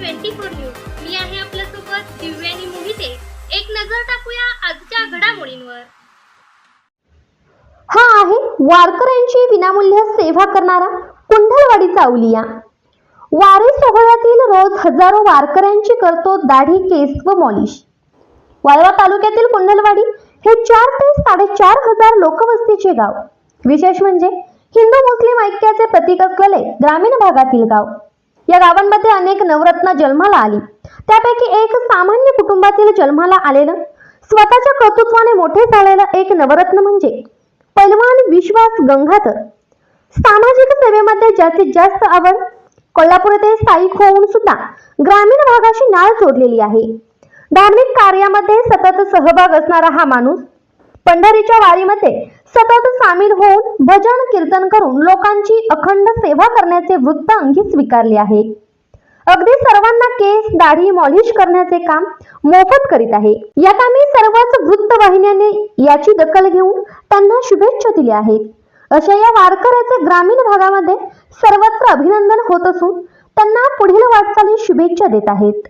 Twenty four news. मी आहे आपल्यासोबत दिव्यानी मोहिते. एक नजर टाकूया आजच्या घडामोडींवर. हा आहे वारकऱ्यांची विनामूल्य सेवा करणारा कुंढलवाडीचा अवलिया वारी सोहळ्यातील रोज हजारो वारकऱ्यांची करतो दाढी केस व मॉलिश. वाळवा तालुक्यातील कुंढलवाडी हे चार ते साडेचार हजार लोकवस्तीचे गाव. विशेष म्हणजे हिंदू मुस्लिम ऐक्याचे प्रतीक असलेले ग्रामीण भागातील गाव. या गावांमध्ये अनेक नवरत्न जन्माला आली. त्यापैकी एक सामान्य कुटुंबातील जन्माला आलेलं स्वतःच्या कर्तृत्वाने मोठे झालेलं एक नवरत्न म्हणजे पैलवान विश्वास गंगाधर. सामाजिक सेवेमध्ये जास्तीत जास्त आवड कोल्हापूर येथे स्थायिक होऊन सुद्धा ग्रामीण भागाशी नाळ जोडलेली आहे. धार्मिक कार्यामध्ये सतत सहभाग असणारा हा माणूस पंढरीच्या वारीमध्ये सतत सामील होऊन भजन कीर्तन करून लोकांची अखंड सेवा करण्याचे वृत्त अंगी स्वीकारले आहे. अगदी सर्वांना केस दाढी मॉलिश करण्याचे काम मोफत करीत आहे. या कामी सर्वच वृत्तवाहिन्यांनी याची दखल घेऊन त्यांना शुभेच्छा दिल्या आहेत. अशा या वारकऱ्याचे ग्रामीण भागामध्ये सर्वत्र अभिनंदन होत असून त्यांना पुढील वाटचाली शुभेच्छा देत आहेत.